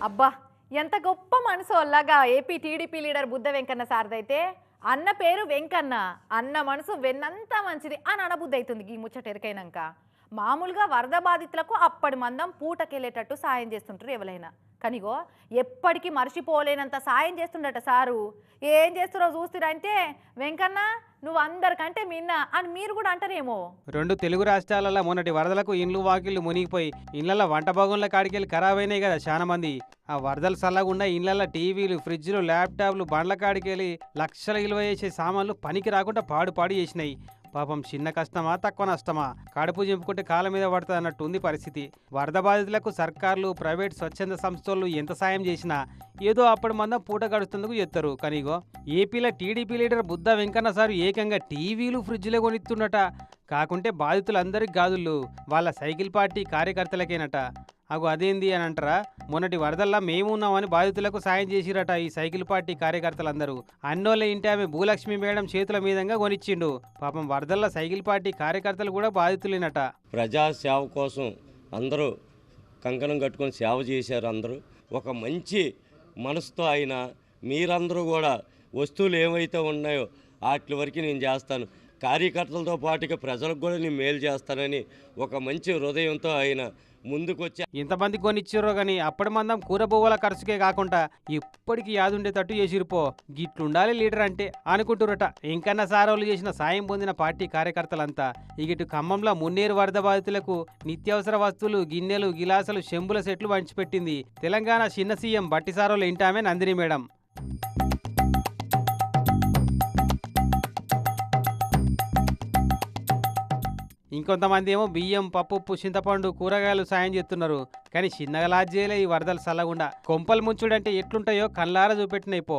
అబ్బా ఎంత గొప్ప మనసు వల్లగా AP TDP leader Buddha Venkanna సార్దైతే అన్న పేరు వెంకన్న అన్న మనసు వెన్నంత మంచిది అని అనబుద్ధి అవుతుంది ఈ ముచ్చట ఎరికైనాక. మామూలుగా వరద బాధితులకు అప్పటి మందం పూటకెళ్ళేటట్టు సాయం చేస్తుంటారు ఎవరైనా కానీగో ఎప్పటికీ మర్చిపోలేనంత సాయం చేస్తుండట సారు. ఏం చేస్తున్నావు చూస్తురంటే వెంకన్న నువ్వు అందరికంటే మిన్న అని మీరు కూడా అంటారేమో. రెండు తెలుగు రాష్ట్రాలలో మొన్నటి వరదలకు ఇండ్లు వాకిళ్ళు మునిగిపోయి ఇళ్ళలో వంట భగంల కాడికెళ్ళి ఖరాబ్ అయినాయి కదా చాలా మంది. ఆ వరదలు చల్లగుండా ఇళ్ళలో టీవీలు ఫ్రిడ్జ్లు ల్యాప్టాప్లు బండ్ల కాడికెళ్ళి లక్షల విలువ చేసే సామాన్లు పనికి రాకుండా పాడు పాడు చేసినాయి. పాపం చిన్న కష్టమా తక్కువ నష్టమా? కడుపు చింపుకుంటే కాళ్ళ మీద పడుతుంది అన్నట్టు ఉంది పరిస్థితి. వరద బాధితులకు సర్కార్లు ప్రైవేట్ స్వచ్ఛంద సంస్థలు ఎంత సాయం చేసినా ఏదో అప్పటి మందం పూట గడుస్తుందుకు చెప్తారు. కనీగో ఏపీలో TDP leader Buddha Venkanna sir ఏకంగా టీవీలు ఫ్రిడ్జ్లే కొనిస్తుండట కాకుంటే బాధితులందరికీ గాదుళ్ళు. వాళ్ళ సైకిల్ పార్టీ కార్యకర్తలకేనట. అగు అదేంది అని అంటారా? మొన్నటి వరదల్లా మేము ఉన్నామని బాధితులకు సాయం చేసిరట ఈ సైకిల్ పార్టీ కార్యకర్తలందరూ. అన్నోళ్ళ ఇంటి ఆమె భూలక్ష్మి మేడం చేతుల మీదంగా కొనిచ్చిండు. పాపం వరదల్లా సైకిల్ పార్టీ కార్యకర్తలు కూడా బాధితులేనట. ప్రజా సేవ కోసం అందరూ కంకణం కట్టుకొని సేవ చేశారు అందరూ. ఒక మంచి మనసుతో అయినా మీరందరూ కూడా వస్తువులు ఏమైతే ఉన్నాయో వాటి వరకు నేను చేస్తాను. కార్యకర్తలతో పాటుగా ప్రజలకు కూడా నేను మేలు చేస్తానని ఒక మంచి హృదయంతో ఆయన ముందుకొచ్చి ఇంతమంది కొనిచ్చారో గాని అప్పటి మందం కూరబువ్వల ఖర్చుకే కాకుండా ఇప్పటికి యాదుండేటట్టు చేసిరుపో. గిట్లుండాలి లీడర్ అంటే అనుకుంటురట ఇంకన్నా సారోలు చేసిన సాయం పొందిన పార్టీ కార్యకర్తలంతా ఇగిటు ఖమ్మంలో మున్నేరు వరద బాధితులకు నిత్యావసర వస్తువులు గిన్నెలు గిలాసులు చెంబుల సెట్లు పంచిపెట్టింది తెలంగాణ చిన్న సీఎం బట్టి సారోలు ఇంటామే నందిని మేడం. ఇంకొంతమంది ఏమో బియ్యం పప్పు ఉప్పు, చింతపండు కూరగాయలు సాయం చేస్తున్నారు. కానీ చిన్నగా లాజ్జేలే ఈ వరదలు సల్లగుండా. కొంపలు ముంచుడంటే ఎట్లుంటాయో కళ్ళారా చూపెట్టినాయి పో.